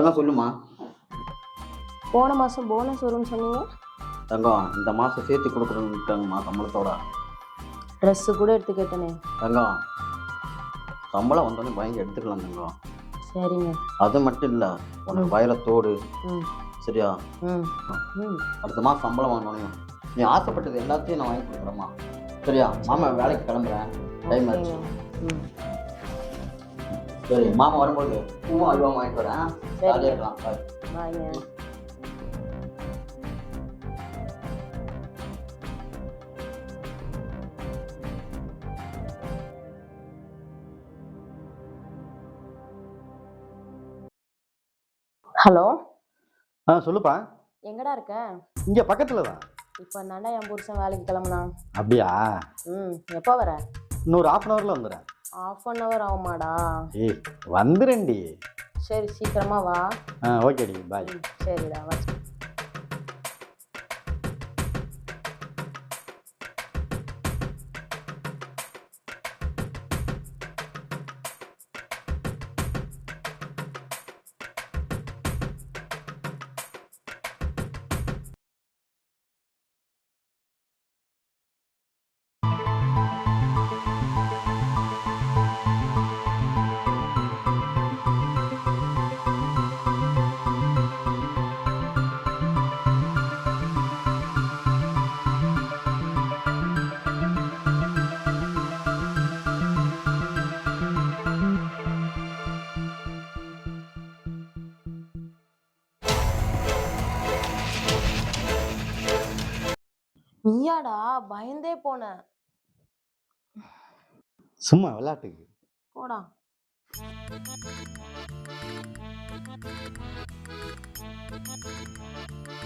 தங்கம் சொல்லுமா? போன மாதம் போனஸ் வரும்னு சொன்னீங்க? தங்கம் இந்த மாதம் சேர்த்து கொடுக்குறோன்னுட்டாங்கம்மா சம்பளத்தோட. ட்ரெஸ்ஸு கூட எடுத்து கேட்டேனே. தங்கம் சம்பளம் வந்தோடனே பயங்கர எடுத்துக்கலாம் தங்கம். சரிங்க. அது மட்டும் இல்லை உனக்கு வயலத்தோடு சரியா? அடுத்த மாதம் சம்பளம் வாங்கினோனையும் நீ ஆசைப்பட்டது எல்லாத்தையும் நான் வாங்கி கொடுக்குறேம்மா. சரியா? மாமா வேலைக்கு கிளம்புறேன். டைம் ஆச்சு. சரி மாமா வரும்போது பூவும் அல்வா வாங்கிட்டு வரேன். ஜாலியாக இருக்கலாம் Bye. பாய்ங்க ஹலோ? ஆ சொல்லுப்பா. எங்கடா இருக்க? இங்கே பக்கத்தில் தான். இப்போ தாண்டா என் புருஷன் வேலைக்கு கிளம்புனான். அப்படியா? ம் எப்போ வர? இன்னொரு ஹாஃப் அன் ஹவரில் வந்துடுறேன். ஆஃப் அன் ஹவர் ஆகுமாடா. ஏய் வந்துடுறேன்டி சரி சீக்கிரமா வா. ஆ ஓகேடி பாய் சரிடா வா நீயாடா? பயந்தே போனேன். சும்மா விளையாட்டுக்கு போடா.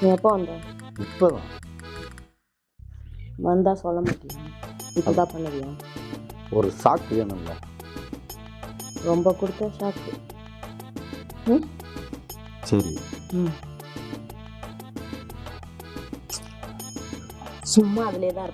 நீ எப்போ வந்த? இப்போ தான் வந்தா சொல்ல மாட்டியா? இப்பதான் பண்ணுவியா? ஒரு சாக்கு வேணும்ல. ரொம்ப கொடுத்த ஷாக்கு. ம்? சரி. ம். சும்மா அதிலே தான்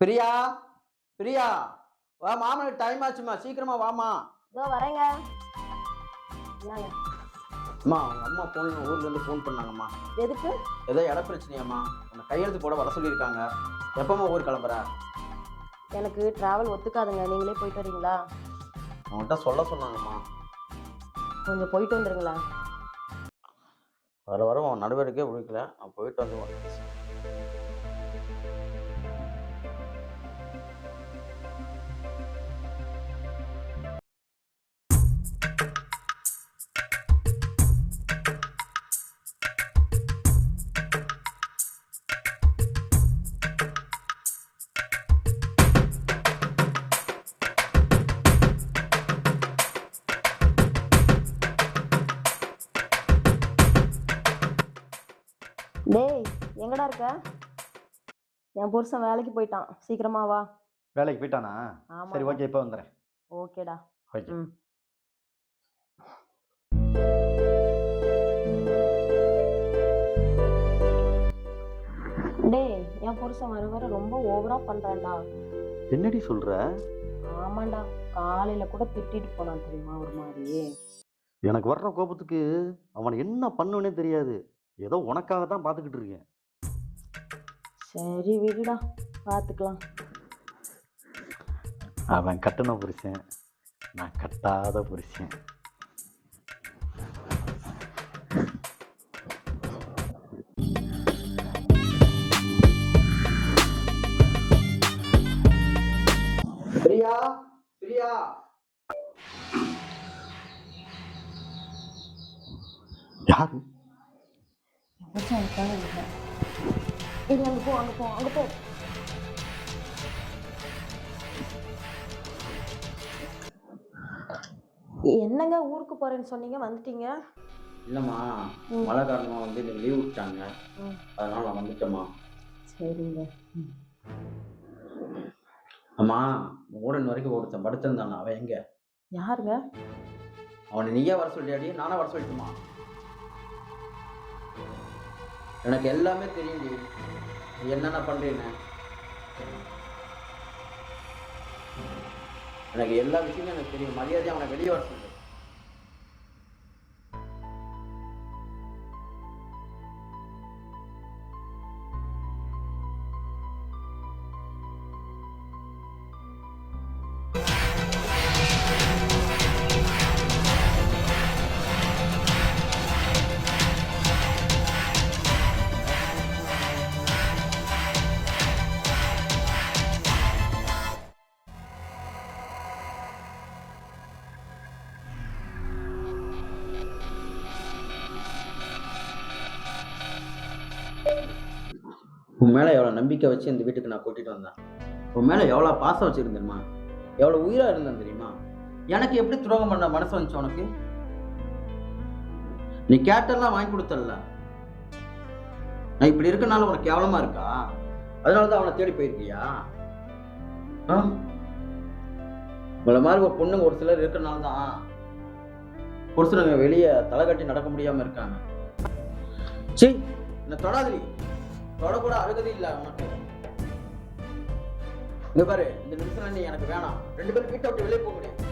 பிரியா பிரியா வா மாமனுக்கு டைம் ஆச்சுமா சீக்கிரமா வாமா இதோ வரேங்க. என்னங்க அம்மா அவங்க அம்மா ஃபோன் ஊர்ல இருந்து ஃபோன் பண்ணாங்கம்மா. எதுக்கு? ஏதோ இட பிரச்சனையாம்மா. உன்னை கையெழுத்து போட வர சொல்லியிருக்காங்க. எப்பமா ஊர் கிளம்புற? எனக்கு டிராவல் ஒத்துக்காதுங்க. நீங்களே போயிட்டு வரீங்களா? அவன்கிட்ட சொல்ல சொன்னாங்கம்மா. கொஞ்சம் போயிட்டு வந்துருங்களா வர வர அவன் நடுவருக்கே பிடிக்கல நான் போயிட்டு வந்துடுவேன் டேய் எங்கடா இருக்க? என் புருஷன் வேலைக்கு போயிட்டான். சீக்கிரமா வா. வேலைக்கு போயிட்டானா? ஆமா சரி ஓகே இப்போ வந்துடுறேன் ஓகேடா. ஓகே. ம். டேய் என் புருஷன் வர வர ரொம்ப ஓவரா பண்றான்டா. என்னடி சொல்ற? ஆமாண்டா. காலையில கூட திட்டிட்டு போனான் தெரியுமா ஒரு மாதிரி. எனக்கு வர்ற கோபத்துக்கு அவனை என்ன பண்ணுவனே தெரியாது. ஏதோ உனக்காக தான் பார்த்துக்கிட்டு இருக்கேன். சரி விடுடா பார்த்துக்கலாம் அவன் கட்டின புருஷன் நான் கட்டாத புருஷன். பிரியா பிரியா. யாரு? புருஷன் இருக்காங்க இல்லை இது அங்கே போ அங்கே போ அங்கே போ என்னங்க ஊருக்கு போறேன்னு சொன்னீங்க? வந்துட்டீங்க? இல்லைம்மா. மழை காரணமாக வந்து இன்னைக்கு லீவ் விட்டாங்க. அதனால நான் வந்துட்டேம்மா. சரிங்க. அம்மா ஊடன் வரைக்கும் ஒருத்தன் படுத்திருந்தான். அவன் எங்க? யாருங்க? அவனை நீயே வர சொல்லியாடி? நானே வர சொல்லட்டுமா? எனக்கு எல்லாமே தெரியும்டி என்னென்ன பண்ணுறீங்க எனக்கு எல்லா விஷயமும் எனக்கு தெரியும். மரியாதையை அவனை வெளியே வர சொல்லு. உன் மேலே எவ்வளோ நம்பிக்கை வச்சு இந்த வீட்டுக்கு நான் கூட்டிட்டு வந்தேன். உன் மேலே எவ்வளோ பாசம் வச்சிருந்தேம்மா எவ்வளோ உயிராக இருந்தேன் தெரியுமா? எனக்கு எப்படி துரோகம் பண்ண மனசு வந்துச்சு உனக்கு? நீ கேட்டெல்லாம் வாங்கி கொடுத்தல நான் இப்படி இருக்கனால உனக்கு கேவலமா இருக்கா? அதனால தான் அவனை தேடி போயிருக்கியா? ஆ? உங்களை மாதிரி ஒரு பொண்ணுங்க ஒரு சிலர் இருக்கிறனால தான் ஒரு புருஷனுங்க வெளியே தலை கட்டி நடக்க முடியாமல் இருக்காங்க. சரி என்ன தொடாதடி. தொடக்கூட அழுகதி இல்லை உனக்கு. இந்த பாரு இந்த நிமிஷம் நீ எனக்கு வேணாம். ரெண்டு பேரும் வீட்டை விட்டு வெளியே போக முடியும்